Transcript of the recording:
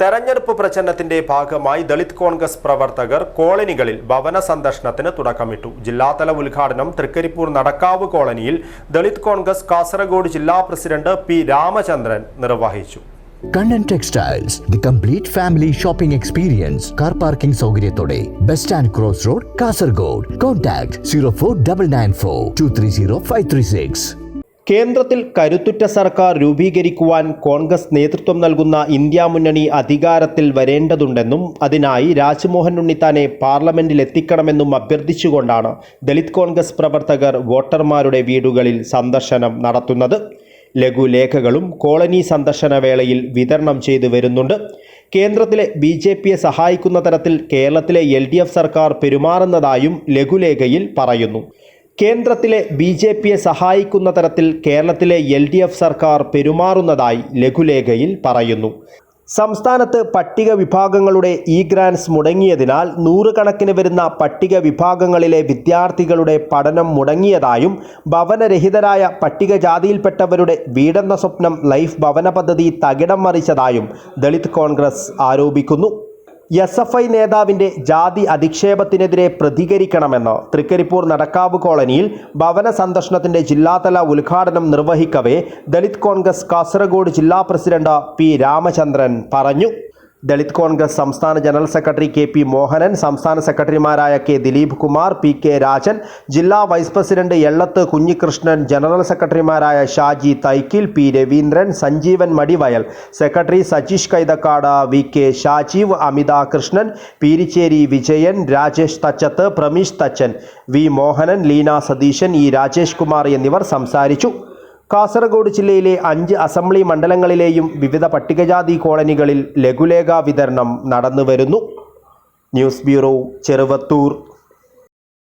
തെരഞ്ഞെടുപ്പ് പ്രചരണത്തിന്റെ ഭാഗമായി ദളിത് കോൺഗ്രസ് പ്രവർത്തകർ കോളനികളിൽ ഭവന സന്ദർശനത്തിന് തുടക്കമിട്ടു. ജില്ലാതല ഉദ്ഘാടനം തൃക്കരിപ്പൂർ നടക്കാവ് കോളനിയിൽ ദളിത് കോൺഗ്രസ് കാസർഗോഡ് ജില്ലാ പ്രസിഡന്റ് പി രാമചന്ദ്രൻ നിർവഹിച്ചു. Kannan textiles the complete family shopping experience car parking സൗകര്യത്തോടെ bus stand cross road Kasaragod. Contact zero four double nine four two three zero five three six. കേന്ദ്രത്തിൽ കരുത്തുറ്റ സർക്കാർ രൂപീകരിക്കുവാൻ കോൺഗ്രസ് നേതൃത്വം നൽകുന്ന ഇന്ത്യാ മുന്നണി അധികാരത്തിൽ വരേണ്ടതുണ്ടെന്നും അതിനായി രാജ്മോഹൻ ഉണ്ണിത്താനെ പാർലമെന്റിൽ എത്തിക്കണമെന്നും അഭ്യർത്ഥിച്ചുകൊണ്ടാണ് ദളിത് കോൺഗ്രസ് പ്രവർത്തകർ വോട്ടർമാരുടെ വീടുകളിൽ സന്ദർശനം നടത്തുന്നത്. ലഘുലേഖകളും കോളനി സന്ദർശന വേളയിൽ വിതരണം ചെയ്തു വരുന്നുണ്ട്. കേന്ദ്രത്തിലെ ബി ജെ പിയെ സഹായിക്കുന്ന തരത്തിൽ കേരളത്തിലെ എൽ ഡി എഫ് സർക്കാർ പെരുമാറുന്നതായും ലഘുലേഖയിൽ പറയുന്നു. കേന്ദ്രത്തിലെ ബി ജെ പിയെ സഹായിക്കുന്ന തരത്തിൽ കേരളത്തിലെ എൽ ഡി എഫ് സർക്കാർ പെരുമാറുന്നതായി ലഘുലേഖയിൽ പറയുന്നു. സംസ്ഥാനത്ത് പട്ടിക വിഭാഗങ്ങളുടെ ഇ ഗ്രാൻസ് മുടങ്ങിയതിനാൽ നൂറുകണക്കിന് വരുന്ന പട്ടിക വിഭാഗങ്ങളിലെ വിദ്യാർത്ഥികളുടെ പഠനം മുടങ്ങിയതായും ഭവനരഹിതരായ പട്ടികജാതിയിൽപ്പെട്ടവരുടെ വീടെന്ന സ്വപ്നം ലൈഫ് ഭവന പദ്ധതി തകിടം മറിച്ചതായും ദളിത് കോൺഗ്രസ് ആരോപിക്കുന്നു. എസ് എഫ് ഐ നേതാവിന്റെ ജാതി അധിക്ഷേപത്തിനെതിരെ പ്രതികരിക്കണമെന്ന് തൃക്കരിപ്പൂർ നടക്കാവ് കോളനിയിൽ ഭവന സന്ദർശനത്തിന്റെ ജില്ലാതല ഉദ്ഘാടനം നിർവഹിക്കവേ ദളിത് കോൺഗ്രസ് കാസർഗോഡ് ജില്ലാ പ്രസിഡന്റ് പി രാമചന്ദ്രൻ പറഞ്ഞു. ദളിത് കോൺഗ്രസ് സംസ്ഥാന general secretary K P Mohanan സംസ്ഥാന സെക്രട്ടറിമാരായ K Dileep Kumar P K Rajan ജില്ലാ vice president Ellath Kunhikrishnan general സെക്രട്ടറിമാരായ Shaji Thaikkil P Raveendran Sanjeevan Madivayal secretary Sajeesh Kaithakkad V K Shajeev Amitha Krishnan Peericheri Vijayan Rajesh Thachath Prameesh Thachan V Mohanan Leena Satheesan E Rajesh Kumar എന്നിവർ സംസാരിച്ചു. കാസർഗോഡ് ജില്ലയിലെ അഞ്ച് assembly മണ്ഡലങ്ങളിലെയും വിവിധ പട്ടികജാതി കോളനികളിൽ ലഘുലേഖ വിതരണം നടന്നുവരുന്നു. News bureau Cheruvathur.